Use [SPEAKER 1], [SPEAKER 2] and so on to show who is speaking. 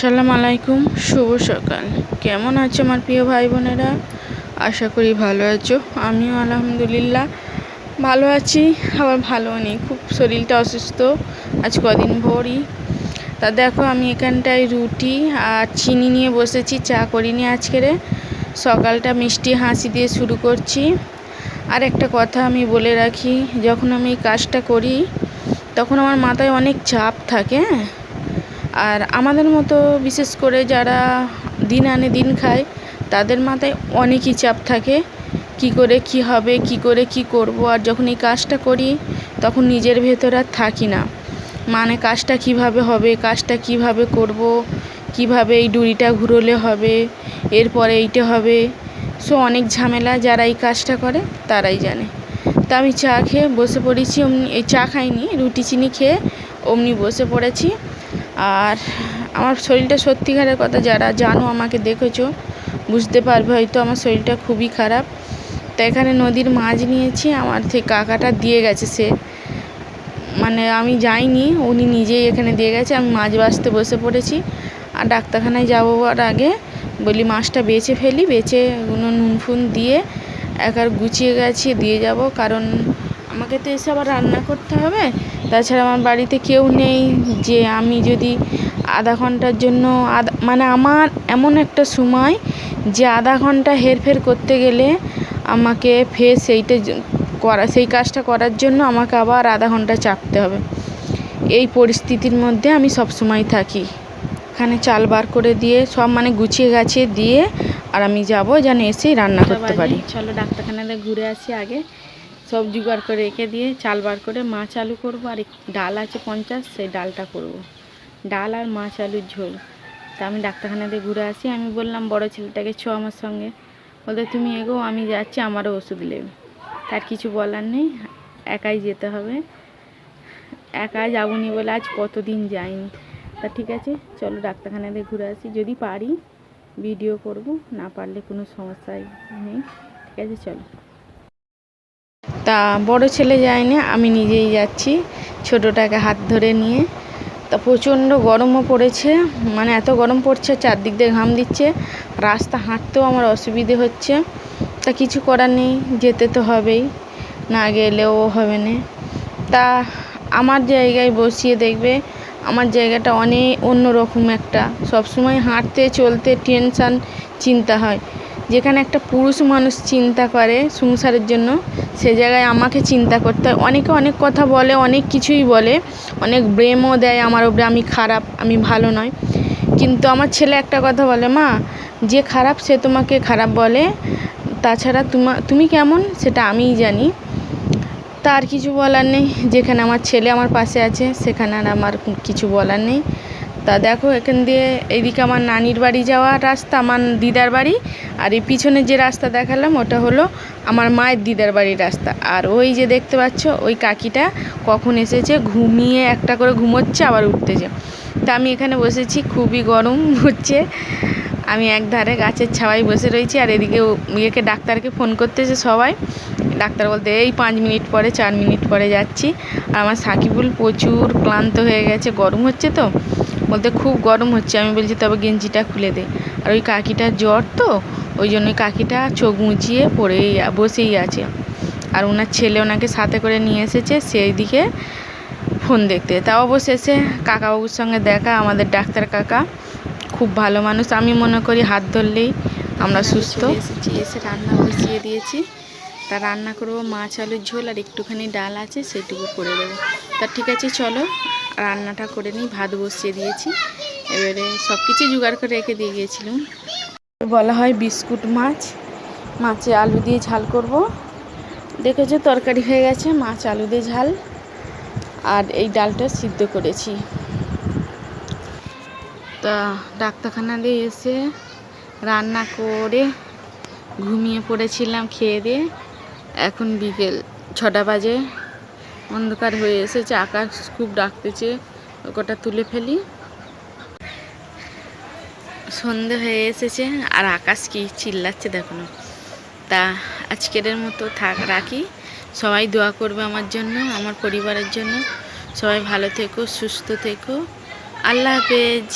[SPEAKER 1] আসসালামু আলাইকুম, শুভ সকাল। কেমন আছো আমার প্রিয় ভাই বোনেরা আশা করি ভালো আছো। আমিও আলহামদুলিল্লাহ ভালো আছি, আবার ভালো নেই। খুব শরীরটা অসুস্থ, আজ কদিন ভোরই। তা দেখো, আমি এখানটায় রুটি আর চিনি নিয়ে বসেছি, চা করিনি আজকেরে সকালটা মিষ্টি হাসি দিয়ে শুরু করছি। আর একটা কথা আমি বলে রাখি, যখন আমি কাজটা করি, তখন আমার মাথায় অনেক চাপ থাকে হ্যাঁ? আর আমাদের মতো বিশেষ করে যারা দিন আনে দিন খায়, তাদের মাথায় অনেকই চাপ থাকে, কি করে কি হবে, কি করে কি করব, আর যখন এই কাজটা করি, তখন নিজের ভেতর আর থাকি না। মানে কাজটা কীভাবে হবে, কাজটা কীভাবে করব, কীভাবে এই ডুরিটা ঘুরোলে হবে, এরপরে এইটা হবে, সো অনেক ঝামেলা যারা এই কাজটা করে, তারাই জানে। তা আমি চা খেয়ে বসে পড়েছি, অমনি, এই চা খাইনি, রুটি, চিনি খেয়ে অমনি বসে পড়েছি। আর আমার শরীরটা সত্যিকারের কথা যারা জানো, আমাকে দেখেছ, বুঝতে পারবে হয়তো আমার শরীরটা খুবই খারাপ। তো এখানে নদীর মাছ নিয়েছি, আমার থেকে কাকাটা দিয়ে গেছে সে। মানে আমি যাইনি, উনি নিজেই এখানে দিয়ে গেছে, আমি মাছ বাঁচতে বসে পড়েছি। আর ডাক্তারখানায় যাব আগে বলি, মাছটা বেছে ফেলি। বেছে কোনো নুন ফুন দিয়ে একবার গুছিয়ে গাছিয়ে দিয়ে যাব। কারণ আমাকে তো এসে আবার রান্না করতে হবে। তাছাড়া আমার বাড়িতে কেউ নেই যে আমি যদি আধা ঘণ্টার জন্য আধা মানে আমার এমন একটা সময় যে আধা ঘণ্টা হেরফের করতে গেলে আমাকে ফের সেইটা করা সেই কাজটা করার জন্য আমাকে আবার আধা ঘণ্টা চাপতে হবে। এই পরিস্থিতির মধ্যে আমি সব সময় থাকি। এখানে চাল বার করে দিয়ে সব মানে গুছিয়ে গাছিয়ে দিয়ে আর আমি যাব যেন এসেই রান্না করতে পারি। চলো ডাক্তারখানাতে ঘুরে আসি আগে। সব জোগাড় করে রেখে দিয়ে চাল বার করে মাছ আলু করব। আর ডাল আছে পঞ্চাশ, সেই ডালটা করব। ডাল আর মাছ আলুর ঝোল। তা আমি ডাক্তারখানাতে ঘুরে আসি। আমি বললাম, বড় ছেলেটাকে ছো আমার সঙ্গে। বলতে তুমি এগো, আমি যাচ্ছি, আমারও ওষুধ নেবে তার কিছু বলার নেই। একাই যেতে হবে। একা যাবনি বলে আজ কতদিন যাইনি। তা ঠিক আছে, চলো ডাক্তারখানাতে ঘুরে আসি। যদি পারি ভিডিও করব। না পারলে কোনো সমস্যাই নেই। ঠিক আছে, চলো। তা বড় ছেলে যায় না আমি নিজেই যাচ্ছি ছোটোটাকে হাত ধরে নিয়ে। তা প্রচণ্ড গরমও পড়েছে মানে এত গরম পড়ছে, চারদিক দিয়ে ঘাম দিচ্ছে, রাস্তা হাঁটতেও আমার অসুবিধে হচ্ছে। তা কিছু করার নেই, যেতে তো হবেই, না গেলেও হবে না। তা আমার জায়গায় বসিয়ে দেখবে, আমার জায়গাটা অনেক অন্যরকম একটা। সবসময় হাঁটতে, চলতে টেনশান, চিন্তা হয়। যেখানে একটা পুরুষ মানুষ চিন্তা করে সংসারের জন্য, সে জায়গায় আমাকে চিন্তা করতে হয়। অনেকে অনেক কথা বলে, অনেক কিছুই বলে, অনেক ব্রেমও দেয় আমার ওপরে আমি খারাপ, আমি ভালো নয়। কিন্তু আমার ছেলে একটা কথা বলে, মা, যে খারাপ সে তোমাকে খারাপ বলে, তাছাড়া তোমা, তুমি কেমন? সেটা আমিই জানি। তার কিছু বলার নেই। যেখানে আমার ছেলে আমার পাশে আছে, সেখানে আর আমার কিছু বলার নেই। তা দেখো, এখান দিয়ে এইদিকে আমার নানির বাড়ি যাওয়ার রাস্তা, আমার দিদার বাড়ি। আর এই পিছনে যে রাস্তা দেখালাম, ওটা হলো আমার মায়ের দিদার বাড়ির রাস্তা। আর ওই যে দেখতে পাচ্ছ, ওই কাকিটা কখন এসেছে, ঘুমিয়ে একটা করে ঘুমোচ্ছে, আবার উঠতেছে। তা আমি এখানে বসেছি, খুবই গরম হচ্ছে। আমি এক ধারে গাছের ছাওয়ায় বসে রয়েছি, আর এদিকে ইয়েকে, ডাক্তারকে ফোন করতেছে সবাই। ডাক্তার বলতে, এই পাঁচ মিনিট পরে, চার মিনিট পরে যাচ্ছি। আর আমার সাকিবুল প্রচুর ক্লান্ত হয়ে গেছে, গরম হচ্ছে তো। বলতে খুব গরম হচ্ছে আমি বলছি তবে গেঞ্জিটা খুলে দে। আর ওই কাকিটার জ্বর তো ওই জন্য ওই কাকিটা চোখ মুচিয়ে পড়েই বসেই আছে। আর ওনার ছেলে ওনাকে সাথে করে নিয়ে এসেছে সেই দিকে ফোন দেখতে। তা অবশেষে কাকাবাবুর সঙ্গে দেখা আমাদের ডাক্তার কাকা খুব ভালো মানুষ। আমি মনে করি হাত ধরলেই আমরা সুস্থ। এসেছি এসে রান্না বসিয়ে দিয়েছি। তা রান্না করব মাছ আলুর ঝোল আর একটুখানি ডাল আছে সেটুকু করে দেবো। তা ঠিক আছে চলো। রান্নাটা করে নিই, ভাত বসিয়ে দিয়েছি। এবারে সব কিছু জোগাড় করে রেখে দিয়ে গিয়েছিলাম। বলা হয় বিস্কুট মাছ, মাছে আলু দিয়ে ঝাল করব। দেখেছ তরকারি হয়ে গেছে, মাছ, আলু দিয়ে ঝাল। আর এই ডালটা সিদ্ধ করেছি। তা ডাক্তারখানা দিয়ে এসে রান্না করে ঘুমিয়ে পড়েছিলাম, খেয়ে দিয়ে। এখন বিকেল ছটা বাজে। অন্ধকার হয়ে এসেছে, আকাশ খুব ডাকতেছে ওটা তুলে ফেলি। সন্ধে হয়ে এসেছে, আর আকাশ কি চিল্লাচ্ছে দেখো না। তা আজকের মতো থাক, রাখি। সবাই দোয়া করবে আমার জন্য, আমার পরিবারের জন্য। সবাই ভালো থেকো, সুস্থ থেকো। আল্লাহ হাফেজ।